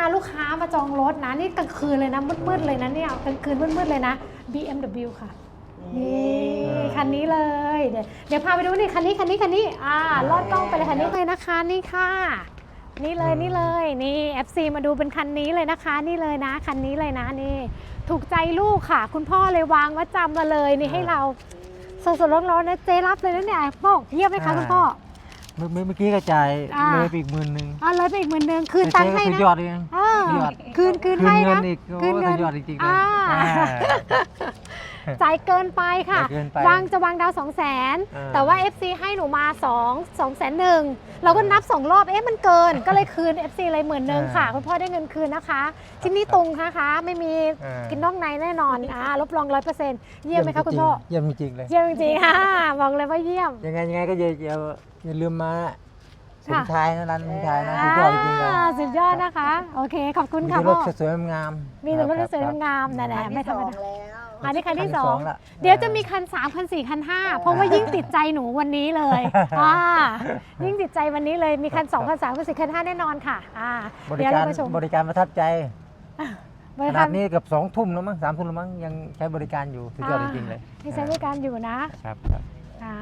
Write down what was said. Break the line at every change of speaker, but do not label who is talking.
าลูกค้ามาจองรถนะ นี่กลางคืนเลยนะมืดๆเลยนะเนี่ยกลางคืนมืดๆเลยนะ BMW ค่ะ นี่คันนี้เลยเดี๋ยวเดี๋ยวพาไปดูนี่คันนี้คันนี้คันนี้อ่าลอดกล้องไปเลยคันนี้เลยนะคะนี่ค่ะ นี่เลยนี่เลยนี่ FC มาดูเป็นคันนี้เลยนะคะ นี่เลยนะคันนี้เลยนะนี่ ถูกใจลูกค่ะ คุณพ่อเลยวางว่าจำมาเลยนี่ให้เราสดๆร้อนๆนะเจรับเลยนะเนี่ยบอกเยี่ยมไหมคะคุณพ่อ
เมื่อเมื่อเมื่อกี้ก็จ่าย
อ่า
เลยไปอีกหมื่นหนึ่ง
อ่าเลยไปอีกหมื่นหนึ่งคืนตังค์ให้
แต่
นะ
เจ๊ก็คือยอดเอง
เออ
คือยอด
คืนคืน
คืน
ให้
เงิ
นะ
นอีกโอ้
คืนเงิน
คือยอดจริงๆนะ
อ่า
อ่า
จ่ายเกินไปค่ะ
จ่ายเกินไป
วางจะวางดาว 2 0 0 0 0น
อ่า
แต่ว่า FC ให้หนูมา 2 2 0 0 0 0หนึ่งเราก็นับ 2 รอบ เอ๊ะมันเกิน ก็เลยคืน FC เลยหมื่นหนึ่งค่ะคุณพ่อได้เงินคืนนะคะ ที่นี่ตรงนะคะ ไม่มี
อ่า
กินนอกในแน่นอนอ่ารับรองร้อยเปอร์เซ็นต์เยี่ยมไหมคะคุณพ่อ
เยี่ยมจริงๆเลย
เยี่ยมจริงๆค่ะ บอกเลยว่าเยี่ยม
ยังไงยังไงก็อย่าอย่าอย่าลืมมา สม
ค่ะ
ชายนะร้านสมชายนะสุดยอดจริงๆเลย
อ่าสุดยอดนะคะ โอเค ขอบคุณ
มี
ค่ะ
แต่ร
พ่
ถ
อ
สวยๆงามๆ
มีแต่รถ
คบ
สวย
ครับ
ๆงามๆนั่นแหละไม่ธรรมดา
แล้ว
อันนี้คันที่
คันที่
สอ
สองงละ
เดี๋ยวจะมีคันสามคันสี่คันห้าเพราะว่ายิ่งติดใจหนูวันนี้เลยอ่ายิ่งติดใจวันนี้เลยมีคันสองคันสามคันสี่คันห้าแน่นอนค่ะอ่า
บริ
เดี๋ยว
การ
เราไปชม
บริการประทับใจ
บริ
ข
กา
นาดนี้เกับสองทุ่มแล้วมั้งสามทุ่มแล้วมั้งยังใช้บริการอยู่สุดยอดจริงๆเลย
มีใช้บริการอยู่นะครับ
ครับ
อ่า